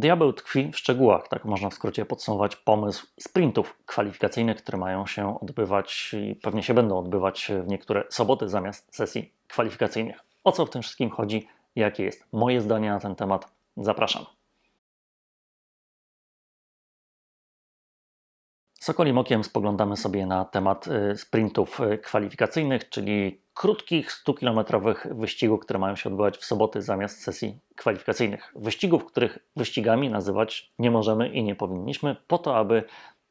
Diabeł tkwi w szczegółach, tak można w skrócie podsumować pomysł sprintów kwalifikacyjnych, które mają się odbywać i pewnie się będą odbywać w niektóre soboty zamiast sesji kwalifikacyjnych. O co w tym wszystkim chodzi? Jakie jest moje zdanie na ten temat? Zapraszam. Sokolim okiem spoglądamy sobie na temat y, sprintów y, kwalifikacyjnych, czyli krótkich 100-kilometrowych wyścigów, które mają się odbywać w soboty zamiast sesji kwalifikacyjnych. Wyścigów, których wyścigami nazywać nie możemy i nie powinniśmy, po to, aby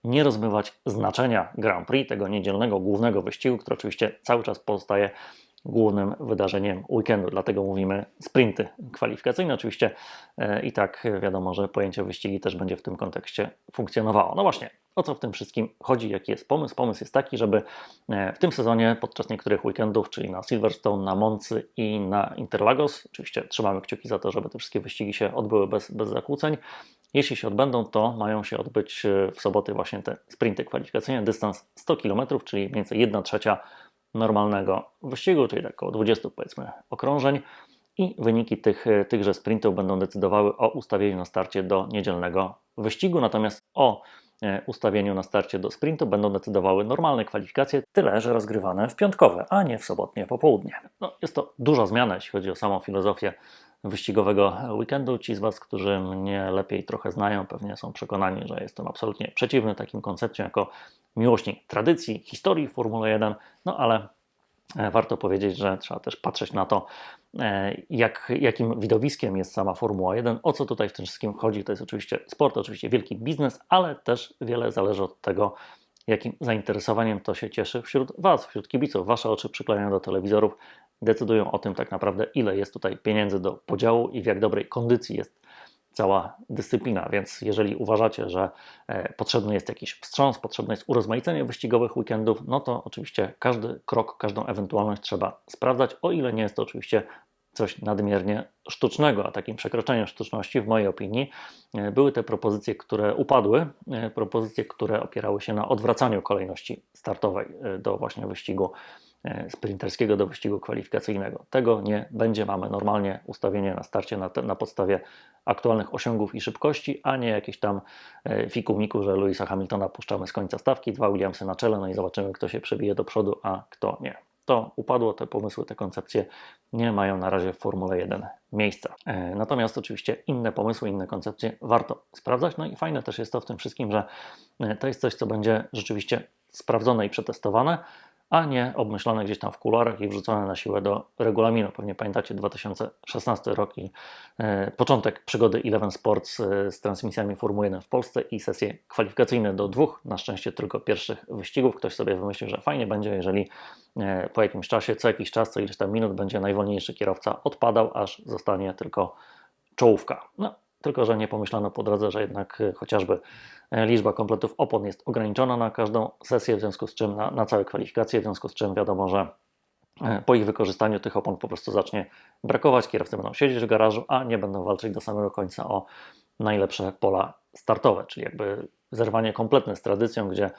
nie rozmywać znaczenia Grand Prix, tego niedzielnego głównego wyścigu, który oczywiście cały czas pozostaje głównym wydarzeniem weekendu. Dlatego mówimy sprinty kwalifikacyjne. Oczywiście e, i tak wiadomo, że pojęcie wyścigi też będzie w tym kontekście funkcjonowało. No właśnie, o co w tym wszystkim chodzi, jaki jest pomysł? Pomysł jest taki, żeby e, w tym sezonie podczas niektórych weekendów, czyli na Silverstone, na Moncy i na Interlagos, oczywiście trzymamy kciuki za to, żeby te wszystkie wyścigi się odbyły bez, bez zakłóceń. Jeśli się odbędą, to mają się odbyć e, w soboty właśnie te sprinty kwalifikacyjne, dystans 100 km, czyli mniej więcej 1 trzecia normalnego wyścigu, czyli tak około 20 powiedzmy okrążeń i wyniki tych, tychże sprintów będą decydowały o ustawieniu na starcie do niedzielnego wyścigu, natomiast o e, ustawieniu na starcie do sprintu będą decydowały normalne kwalifikacje, tyle że rozgrywane w piątkowe, a nie w sobotnie popołudnie. No, jest to duża zmiana, jeśli chodzi o samą filozofię wyścigowego weekendu. Ci z Was, którzy mnie lepiej trochę znają, pewnie są przekonani, że jestem absolutnie przeciwny takim koncepcjom jako miłośnik tradycji, historii Formuły 1, no ale e, warto powiedzieć, że trzeba też patrzeć na to, e, jak, jakim widowiskiem jest sama Formuła 1, o co tutaj w tym wszystkim chodzi. To jest oczywiście sport, oczywiście wielki biznes, ale też wiele zależy od tego, jakim zainteresowaniem to się cieszy wśród Was, wśród kibiców. Wasze oczy przyklejają do telewizorów, decydują o tym tak naprawdę, ile jest tutaj pieniędzy do podziału i w jak dobrej kondycji jest cała dyscyplina. Więc jeżeli uważacie, że e, potrzebny jest jakiś wstrząs, potrzebne jest urozmaicenie wyścigowych weekendów, no to oczywiście każdy krok, każdą ewentualność trzeba sprawdzać, o ile nie jest to oczywiście coś nadmiernie sztucznego, a takim przekroczeniem sztuczności, w mojej opinii, e, były te propozycje, które upadły, e, propozycje, które opierały się na odwracaniu kolejności startowej do właśnie wyścigu sprinterskiego do wyścigu kwalifikacyjnego. Tego nie będzie. Mamy normalnie ustawienie na starcie na, te, na podstawie aktualnych osiągów i szybkości, a nie jakieś tam e, fikumiku, że Louisa Hamiltona puszczamy z końca stawki, dwa Williamsy na czele, no i zobaczymy, kto się przebije do przodu, a kto nie. To upadło, te pomysły, te koncepcje nie mają na razie w Formule 1 miejsca. E, natomiast oczywiście inne pomysły, inne koncepcje warto sprawdzać. No i fajne też jest to w tym wszystkim, że to jest coś, co będzie rzeczywiście sprawdzone i przetestowane a nie obmyślone gdzieś tam w kuluarach i wrzucone na siłę do regulaminu. Pewnie pamiętacie 2016 rok i e, początek przygody Eleven Sports e, z transmisjami Formuły 1 w Polsce i sesje kwalifikacyjne do dwóch, na szczęście tylko pierwszych wyścigów. Ktoś sobie wymyślił, że fajnie będzie, jeżeli e, po jakimś czasie, co jakiś czas, co ileś tam minut będzie najwolniejszy kierowca odpadał, aż zostanie tylko czołówka. No, tylko, że nie pomyślano po drodze, że jednak e, chociażby e, liczba kompletów opon jest ograniczona na każdą sesję, w związku z czym na, na całe kwalifikacje, w związku z czym wiadomo, że e, po ich wykorzystaniu tych opon po prostu zacznie brakować. Kierowcy będą siedzieć w garażu, a nie będą walczyć do samego końca o najlepsze pola startowe, czyli jakby zerwanie kompletne z tradycją, gdzie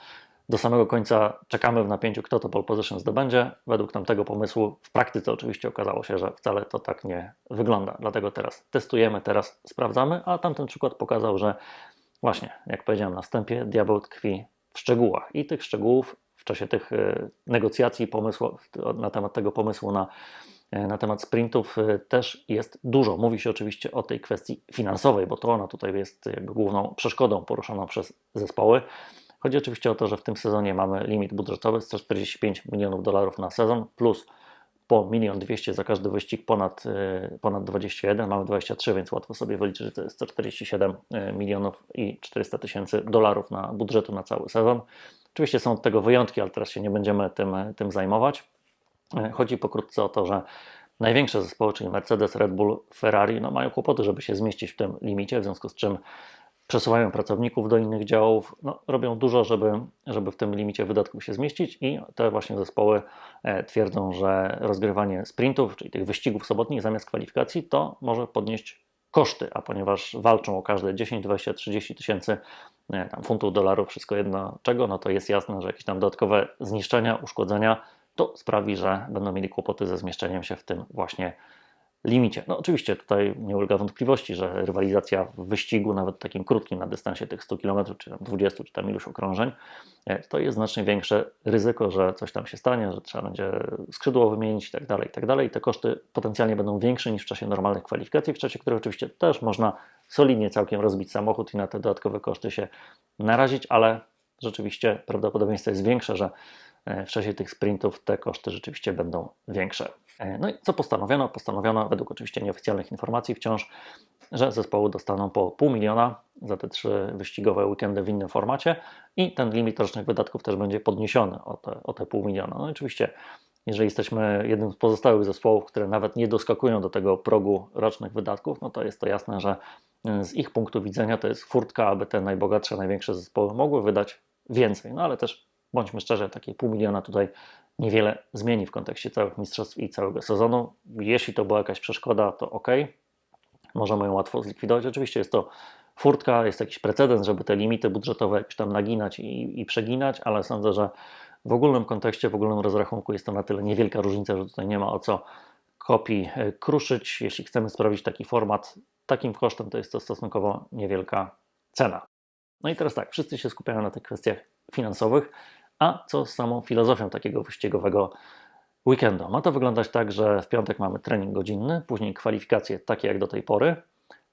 do samego końca czekamy w napięciu, kto to pole position zdobędzie. Według tamtego pomysłu w praktyce oczywiście okazało się, że wcale to tak nie wygląda. Dlatego teraz testujemy, teraz sprawdzamy, a tamten przykład pokazał, że właśnie, jak powiedziałem na wstępie, diabeł tkwi w szczegółach i tych szczegółów w czasie tych e, negocjacji pomysłu, na temat tego pomysłu na, e, na temat sprintów e, też jest dużo. Mówi się oczywiście o tej kwestii finansowej, bo to ona tutaj jest główną przeszkodą poruszaną przez zespoły. Chodzi oczywiście o to, że w tym sezonie mamy limit budżetowy 145 milionów dolarów na sezon plus po 1 200 za każdy wyścig ponad, y, ponad 21, mamy 23, więc łatwo sobie wyliczyć, że to jest 147 y, milionów i 400 tysięcy dolarów na budżetu na cały sezon. Oczywiście są od tego wyjątki, ale teraz się nie będziemy tym, tym zajmować. Y, chodzi pokrótce o to, że największe zespoły, czyli Mercedes, Red Bull, Ferrari, no mają kłopoty, żeby się zmieścić w tym limicie, w związku z czym przesuwają pracowników do innych działów, no, robią dużo, żeby, żeby w tym limicie wydatków się zmieścić i te właśnie zespoły e, twierdzą, że rozgrywanie sprintów, czyli tych wyścigów sobotnich zamiast kwalifikacji, to może podnieść koszty, a ponieważ walczą o każde 10, 20, 30 tysięcy e, funtów, dolarów, wszystko jedno czego, no to jest jasne, że jakieś tam dodatkowe zniszczenia, uszkodzenia to sprawi, że będą mieli kłopoty ze zmieszczeniem się w tym właśnie limicie. No oczywiście tutaj nie ulega wątpliwości, że rywalizacja w wyścigu, nawet takim krótkim na dystansie tych 100 km, czy tam 20, czy tam iluś okrążeń, e, to jest znacznie większe ryzyko, że coś tam się stanie, że trzeba będzie skrzydło wymienić i tak dalej, i tak dalej. Te koszty potencjalnie będą większe niż w czasie normalnych kwalifikacji, w czasie których oczywiście też można solidnie całkiem rozbić samochód i na te dodatkowe koszty się narazić, ale rzeczywiście prawdopodobieństwo jest większe, że w czasie tych sprintów te koszty rzeczywiście będą większe. E, no i co postanowiono? Postanowiono, według oczywiście nieoficjalnych informacji wciąż, że zespoły dostaną po pół miliona za te trzy wyścigowe weekendy w innym formacie i ten limit rocznych wydatków też będzie podniesiony o te, o te pół miliona. No oczywiście, jeżeli jesteśmy jednym z pozostałych zespołów, które nawet nie doskakują do tego progu rocznych wydatków, no to jest to jasne, że e, z ich punktu widzenia to jest furtka, aby te najbogatsze, największe zespoły mogły wydać więcej. No ale też bądźmy szczerzy, takie pół miliona tutaj niewiele zmieni w kontekście całych mistrzostw i całego sezonu. Jeśli to była jakaś przeszkoda, to ok, możemy ją łatwo zlikwidować. Oczywiście jest to furtka, jest jakiś precedens, żeby te limity budżetowe jakoś tam naginać i, i przeginać, ale sądzę, że w ogólnym kontekście, w ogólnym rozrachunku jest to na tyle niewielka różnica, że tutaj nie ma o co kopii e, kruszyć. Jeśli chcemy sprawdzić taki format takim kosztem, to jest to stosunkowo niewielka cena. No i teraz tak, wszyscy się skupiają na tych kwestiach finansowych, a co z samą filozofią takiego wyścigowego weekendu? Ma to wyglądać tak, że w piątek mamy trening godzinny, później kwalifikacje takie jak do tej pory,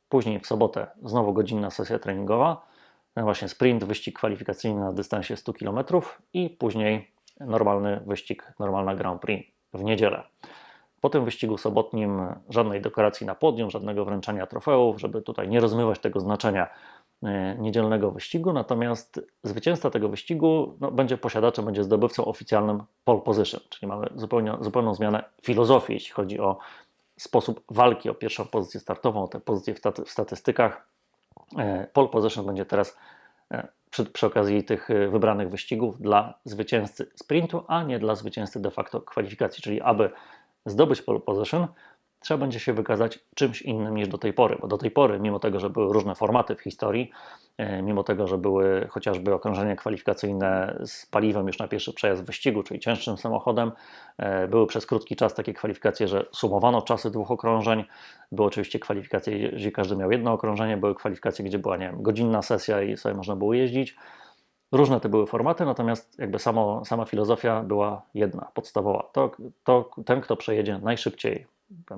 później w sobotę znowu godzinna sesja treningowa, ten właśnie sprint, wyścig kwalifikacyjny na dystansie 100 km i później normalny wyścig, normalna Grand Prix w niedzielę. Po tym wyścigu sobotnim żadnej dekoracji na podium, żadnego wręczania trofeów, żeby tutaj nie rozmywać tego znaczenia niedzielnego wyścigu, natomiast zwycięzca tego wyścigu no, będzie posiadaczem, będzie zdobywcą oficjalnym pole position, czyli mamy zupełnie, zupełną zmianę filozofii, jeśli chodzi o sposób walki o pierwszą pozycję startową, o te pozycje w, w statystykach. E, pole position będzie teraz e, przy, przy, okazji tych wybranych wyścigów dla zwycięzcy sprintu, a nie dla zwycięzcy de facto kwalifikacji, czyli aby zdobyć pole position, trzeba będzie się wykazać czymś innym niż do tej pory, bo do tej pory, mimo tego, że były różne formaty w historii, e, mimo tego, że były chociażby okrążenia kwalifikacyjne z paliwem już na pierwszy przejazd wyścigu, czyli cięższym samochodem, e, były przez krótki czas takie kwalifikacje, że sumowano czasy dwóch okrążeń, były oczywiście kwalifikacje, gdzie każdy miał jedno okrążenie, były kwalifikacje, gdzie była nie wiem, godzinna sesja i sobie można było jeździć. Różne te były formaty, natomiast jakby samo, sama filozofia była jedna, podstawowa. To, to ten, kto przejedzie najszybciej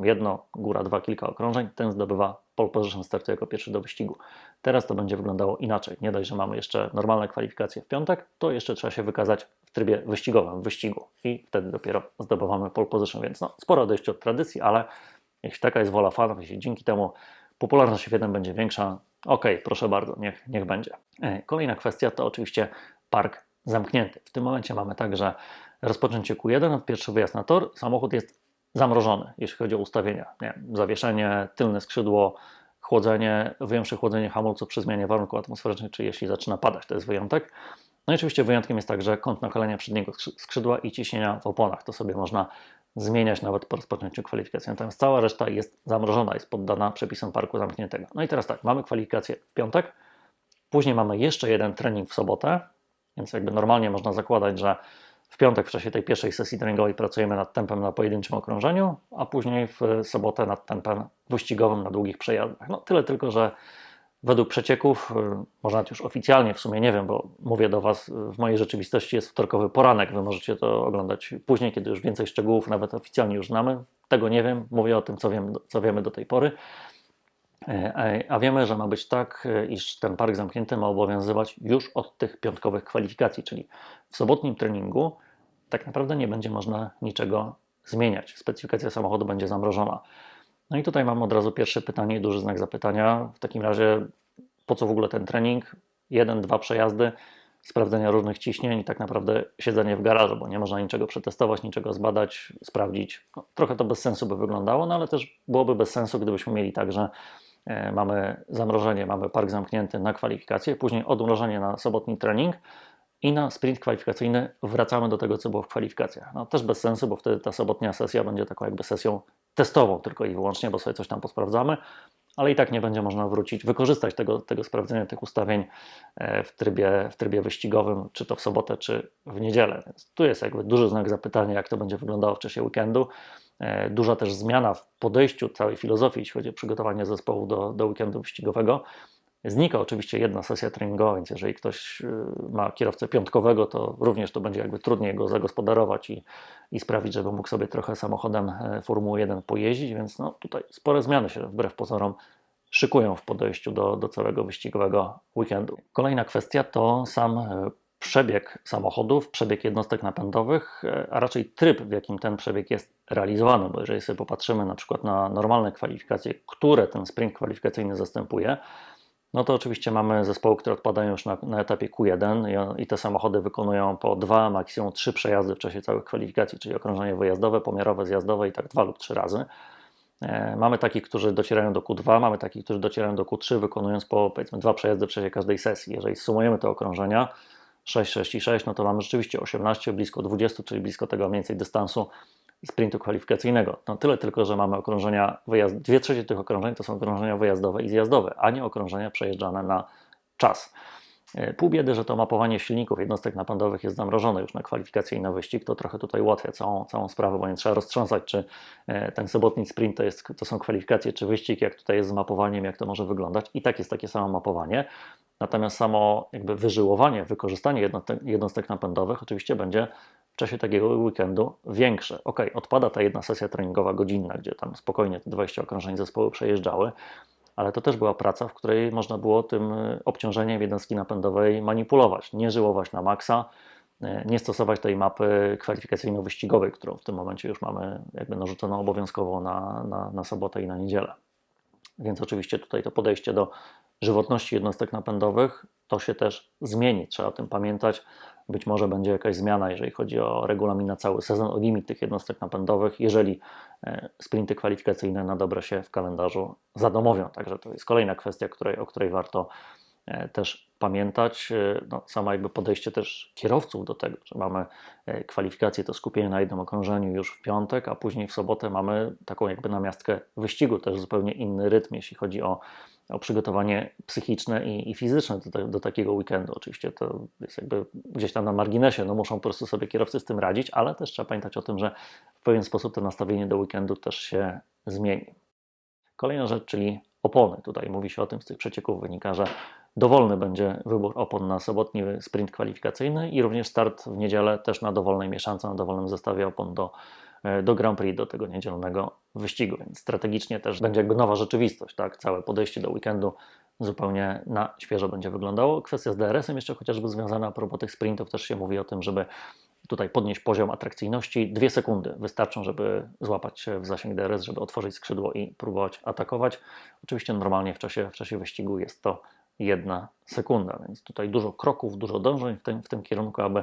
jedno, góra dwa, kilka okrążeń, ten zdobywa pole position, startuje jako pierwszy do wyścigu. Teraz to będzie wyglądało inaczej. Nie dość, że mamy jeszcze normalne kwalifikacje w piątek, to jeszcze trzeba się wykazać w trybie wyścigowym, w wyścigu i wtedy dopiero zdobywamy pole position, więc no, sporo odejście od tradycji, ale jeśli taka jest wola fanów, jeśli dzięki temu popularność F1 będzie większa, ok, proszę bardzo, niech, niech będzie. E, kolejna kwestia to oczywiście park zamknięty. W tym momencie mamy tak, że rozpoczęcie Q1, pierwszy wyjazd na tor, samochód jest zamrożony, jeśli chodzi o ustawienia. Nie, zawieszenie, tylne skrzydło, chłodzenie, wyjąwszy chłodzenie hamulców przy zmianie warunków atmosferycznych, czy jeśli zaczyna padać, to jest wyjątek. No i oczywiście wyjątkiem jest także kąt nachylenia przedniego skrzydła i ciśnienia w oponach. To sobie można zmieniać nawet po rozpoczęciu kwalifikacji. Natomiast cała reszta jest zamrożona, jest poddana przepisom parku zamkniętego. No i teraz tak, mamy kwalifikację w piątek, później mamy jeszcze jeden trening w sobotę, więc jakby normalnie można zakładać, że w piątek w czasie tej pierwszej sesji treningowej pracujemy nad tempem na pojedynczym okrążeniu, a później w sobotę nad tempem wyścigowym na długich przejazdach. No tyle tylko, że według przecieków, y, może nawet już oficjalnie, w sumie nie wiem, bo mówię do Was, w mojej rzeczywistości jest wtorkowy poranek, Wy możecie to oglądać później, kiedy już więcej szczegółów nawet oficjalnie już znamy. Tego nie wiem, mówię o tym, co, wiem, co wiemy do tej pory. E, a wiemy, że ma być tak, e, iż ten park zamknięty ma obowiązywać już od tych piątkowych kwalifikacji, czyli w sobotnim treningu tak naprawdę nie będzie można niczego zmieniać. Specyfikacja samochodu będzie zamrożona. No i tutaj mam od razu pierwsze pytanie, duży znak zapytania. W takim razie, po co w ogóle ten trening? Jeden, dwa przejazdy, sprawdzenia różnych ciśnień i tak naprawdę siedzenie w garażu, bo nie można niczego przetestować, niczego zbadać, sprawdzić. No, trochę to bez sensu by wyglądało, no ale też byłoby bez sensu, gdybyśmy mieli tak, że mamy zamrożenie, mamy park zamknięty na kwalifikacje, później odmrożenie na sobotni trening i na sprint kwalifikacyjny wracamy do tego, co było w kwalifikacjach. No, też bez sensu, bo wtedy ta sobotnia sesja będzie taką jakby sesją testową tylko i wyłącznie, bo sobie coś tam posprawdzamy, ale i tak nie będzie można wrócić, wykorzystać tego, tego sprawdzenia tych ustawień e, w trybie, w trybie wyścigowym, czy to w sobotę, czy w niedzielę. Więc tu jest jakby duży znak zapytania, jak to będzie wyglądało w czasie weekendu. E, duża też zmiana w podejściu całej filozofii, jeśli chodzi o przygotowanie zespołu do, do weekendu wyścigowego. Znika oczywiście jedna sesja treningowa, więc jeżeli ktoś y, ma kierowcę piątkowego, to również to będzie jakby trudniej go zagospodarować i, i sprawić, żeby mógł sobie trochę samochodem e, Formuły 1 pojeździć, więc no tutaj spore zmiany się wbrew pozorom szykują w podejściu do, do całego wyścigowego weekendu. Kolejna kwestia to sam e, przebieg samochodów, przebieg jednostek napędowych, e, a raczej tryb, w jakim ten przebieg jest realizowany, bo jeżeli sobie popatrzymy na przykład na normalne kwalifikacje, które ten sprint kwalifikacyjny zastępuje, no to oczywiście mamy zespoły, które odpadają już na, na etapie Q1 i, i, te samochody wykonują po dwa, maksimum trzy przejazdy w czasie całych kwalifikacji, czyli okrążenie wyjazdowe, pomiarowe, zjazdowe i tak dwa lub trzy razy. E, mamy takich, którzy docierają do Q2, mamy takich, którzy docierają do Q3, wykonując po powiedzmy dwa przejazdy w czasie każdej sesji. Jeżeli sumujemy te okrążenia, 6, 6 i 6, no to mamy rzeczywiście 18, blisko 20, czyli blisko tego mniej więcej dystansu sprintu kwalifikacyjnego. No tyle tylko, że mamy okrążenia, wyjazd, dwie trzecie tych okrążeń to są okrążenia wyjazdowe i zjazdowe, a nie okrążenia przejeżdżane na czas. E, pół biedy, że to mapowanie silników jednostek napędowych jest zamrożone już na kwalifikacje i na wyścig, to trochę tutaj ułatwia całą, całą sprawę, bo nie trzeba roztrząsać, czy e, ten sobotni sprint to, jest, to są kwalifikacje, czy wyścig, jak tutaj jest z mapowaniem, jak to może wyglądać. I tak jest takie samo mapowanie. Natomiast samo jakby wyżyłowanie, wykorzystanie jednostek, jednostek napędowych oczywiście będzie w czasie takiego weekendu większe. Ok, odpada ta jedna sesja treningowa godzinna, gdzie tam spokojnie te 20 okrążeń zespoły przejeżdżały, ale to też była praca, w której można było tym e, obciążeniem jednostki napędowej manipulować, nie żyłować na maksa, e, nie stosować tej mapy kwalifikacyjno-wyścigowej, którą w tym momencie już mamy jakby narzuconą obowiązkowo na, na, na sobotę i na niedzielę. Więc oczywiście tutaj to podejście do żywotności jednostek napędowych to się też zmieni. Trzeba o tym pamiętać. Być może będzie jakaś zmiana, jeżeli chodzi o regulamin na cały sezon, o limit tych jednostek napędowych, jeżeli e, sprinty kwalifikacyjne na dobre się w kalendarzu zadomowią. Także to jest kolejna kwestia, której, o której warto e, też pamiętać. E, no, samo jakby podejście też kierowców do tego, że mamy kwalifikacje, to skupienie na jednym okrążeniu już w piątek, a później w sobotę mamy taką jakby namiastkę wyścigu, też zupełnie inny rytm, jeśli chodzi o o przygotowanie psychiczne i, i fizyczne do, do, takiego weekendu. Oczywiście to jest jakby gdzieś tam na marginesie, no muszą po prostu sobie kierowcy z tym radzić, ale też trzeba pamiętać o tym, że w pewien sposób to nastawienie do weekendu też się zmieni. Kolejna rzecz, czyli opony. Tutaj mówi się o tym, z tych przecieków wynika, że dowolny będzie wybór opon na sobotni sprint kwalifikacyjny i również start w niedzielę też na dowolnej mieszance, na dowolnym zestawie opon do do Grand Prix, do tego niedzielnego wyścigu. Więc strategicznie też będzie jakby nowa rzeczywistość, tak? Całe podejście do weekendu zupełnie na świeżo będzie wyglądało. Kwestia z DRS-em jeszcze chociażby związana a propos tych sprintów też się mówi o tym, żeby tutaj podnieść poziom atrakcyjności. Dwie sekundy wystarczą, żeby złapać się w zasięg DRS, żeby otworzyć skrzydło i próbować atakować. Oczywiście normalnie w czasie, w czasie wyścigu jest to jedna sekunda, więc tutaj dużo kroków, dużo dążeń w tym, w tym kierunku, aby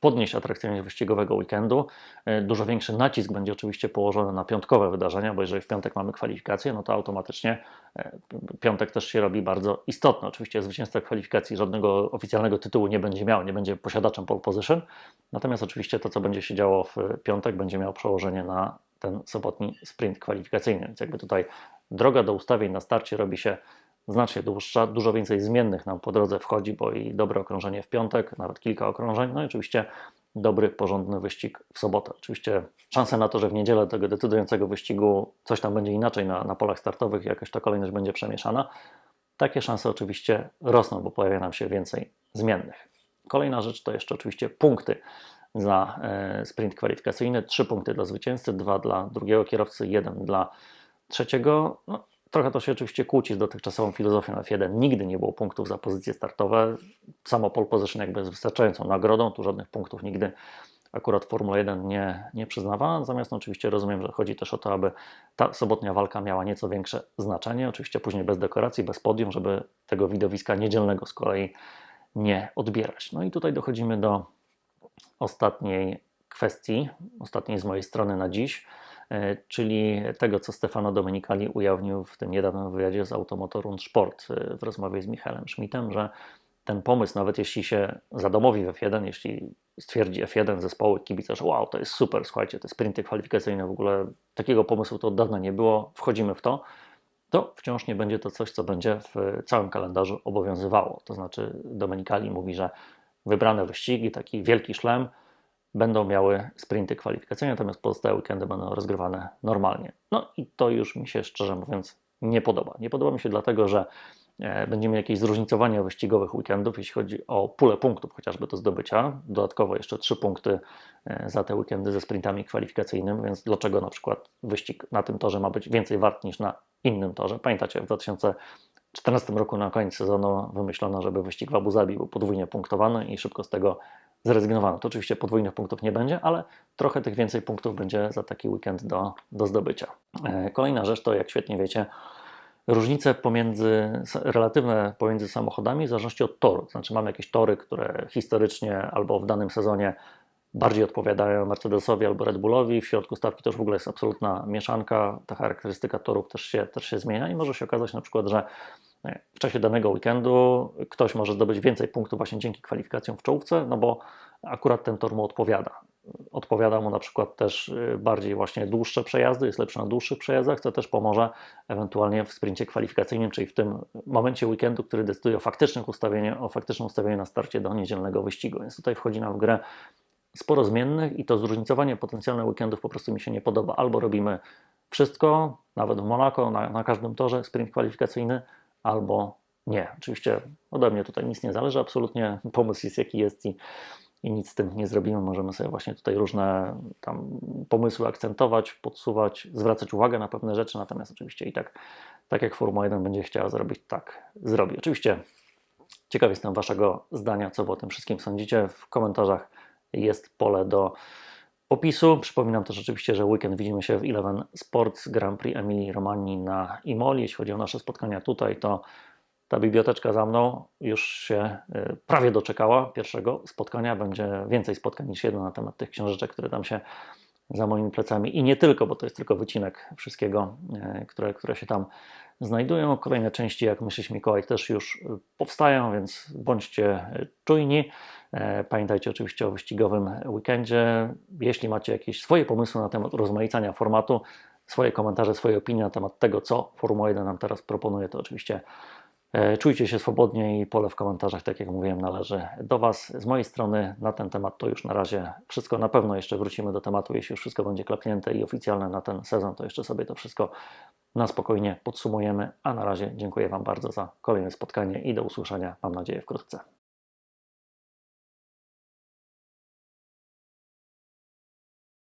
podnieść atrakcyjność wyścigowego weekendu. E, dużo większy nacisk będzie oczywiście położony na piątkowe wydarzenia, bo jeżeli w piątek mamy kwalifikacje, no to automatycznie e, piątek też się robi bardzo istotny. Oczywiście zwycięzca kwalifikacji żadnego oficjalnego tytułu nie będzie miał, nie będzie posiadaczem pole position, natomiast oczywiście to, co będzie się działo w piątek, będzie miało przełożenie na ten sobotni sprint kwalifikacyjny. Więc jakby tutaj droga do ustawień na starcie robi się znacznie dłuższa, dużo więcej zmiennych nam po drodze wchodzi, bo i dobre okrążenie w piątek, nawet kilka okrążeń, no i oczywiście dobry, porządny wyścig w sobotę. Oczywiście szanse na to, że w niedzielę tego decydującego wyścigu coś tam będzie inaczej na, na polach startowych, jakaś ta kolejność będzie przemieszana, takie szanse oczywiście rosną, bo pojawia nam się więcej zmiennych. Kolejna rzecz to jeszcze oczywiście punkty za e, sprint kwalifikacyjny. Trzy punkty dla zwycięzcy, dwa dla drugiego kierowcy, jeden dla trzeciego. No, Trochę to się oczywiście kłóci z dotychczasową filozofią F1. Nigdy nie było punktów za pozycje startowe. Samo pole position jakby jest wystarczającą nagrodą. Tu żadnych punktów nigdy akurat Formuła 1 nie, nie przyznawała. Natomiast no, oczywiście rozumiem, że chodzi też o to, aby ta sobotnia walka miała nieco większe znaczenie. Oczywiście później bez dekoracji, bez podium, żeby tego widowiska niedzielnego z kolei nie odbierać. No i tutaj dochodzimy do ostatniej kwestii, ostatniej z mojej strony na dziś czyli tego, co Stefano Domenicali ujawnił w tym niedawnym wywiadzie z Automotor Sport e, w rozmowie z Michaelem Schmidtem, że ten pomysł, nawet jeśli się zadomowi w F1, jeśli stwierdzi F1 zespoły, kibice, że wow, to jest super, słuchajcie, te sprinty kwalifikacyjne, w ogóle takiego pomysłu to od dawna nie było, wchodzimy w to, to wciąż nie będzie to coś, co będzie w całym kalendarzu obowiązywało. To znaczy Domenicali mówi, że wybrane wyścigi, taki wielki szlem, będą miały sprinty kwalifikacyjne, natomiast pozostałe weekendy będą rozgrywane normalnie. No i to już mi się szczerze mówiąc nie podoba. Nie podoba mi się dlatego, że e, będziemy jakieś zróżnicowanie wyścigowych weekendów, jeśli chodzi o pulę punktów chociażby do zdobycia. Dodatkowo jeszcze trzy punkty e, za te weekendy ze sprintami kwalifikacyjnymi, więc dlaczego na przykład wyścig na tym torze ma być więcej wart niż na innym torze? Pamiętacie, w 2014 roku na koniec sezonu wymyślono, żeby wyścig w Abu Zabi był podwójnie punktowany i szybko z tego zrezygnowano. To oczywiście podwójnych punktów nie będzie, ale trochę tych więcej punktów będzie za taki weekend do, do zdobycia. E, kolejna rzecz to, jak świetnie wiecie, różnice pomiędzy, relatywne pomiędzy samochodami w zależności od toru. Znaczy mamy jakieś tory, które historycznie albo w danym sezonie bardziej odpowiadają Mercedesowi albo Red Bullowi. W środku stawki już w ogóle jest absolutna mieszanka. Ta charakterystyka torów też się, też się zmienia i może się okazać na przykład, że e, w czasie danego weekendu ktoś może zdobyć więcej punktów właśnie dzięki kwalifikacjom w czołówce, no bo akurat ten tor mu odpowiada. Odpowiada mu na przykład też y, bardziej właśnie dłuższe przejazdy, jest lepszy na dłuższych przejazdach, co też pomoże ewentualnie w sprincie kwalifikacyjnym, czyli w tym momencie weekendu, który decyduje o faktycznym ustawieniu, o faktycznym ustawieniu na starcie do niedzielnego wyścigu. Więc tutaj wchodzi nam w grę sporo zmiennych i to zróżnicowanie potencjalnych weekendów po prostu mi się nie podoba. Albo robimy wszystko, nawet w Monako, na, na każdym torze sprint kwalifikacyjny, albo nie. Oczywiście ode mnie tutaj nic nie zależy, absolutnie pomysł jest jaki jest i i nic z tym nie zrobimy. Możemy sobie właśnie tutaj różne tam pomysły akcentować, podsuwać, zwracać uwagę na pewne rzeczy, natomiast oczywiście i tak, tak jak Formuła 1 będzie chciała zrobić, tak zrobi. Oczywiście ciekaw jestem Waszego zdania, co Wy o tym wszystkim sądzicie. W komentarzach jest pole do opisu. Przypominam też oczywiście, że weekend widzimy się w Eleven Sports Grand Prix Emilii Romani na Imoli. Jeśli chodzi o nasze spotkania tutaj, to ta biblioteczka za mną już się y, prawie doczekała pierwszego spotkania. Będzie więcej spotkań niż jedno na temat tych książeczek, które tam się za moimi plecami i nie tylko, bo to jest tylko wycinek wszystkiego, y, które, które się tam znajdują. Kolejne części, jak myślisz Mikołaj, też już y, powstają, więc bądźcie czujni. Pamiętajcie oczywiście o wyścigowym weekendzie. Jeśli macie jakieś swoje pomysły na temat rozmaicania formatu, swoje komentarze, swoje opinie na temat tego, co Formuła 1 nam teraz proponuje, to oczywiście E, czujcie się swobodnie i pole w komentarzach, tak jak mówiłem, należy do Was. Z mojej strony na ten temat to już na razie wszystko. Na pewno jeszcze wrócimy do tematu, jeśli już wszystko będzie klapnięte i oficjalne na ten sezon, to jeszcze sobie to wszystko na spokojnie podsumujemy. A na razie dziękuję Wam bardzo za kolejne spotkanie i do usłyszenia, mam nadzieję, wkrótce.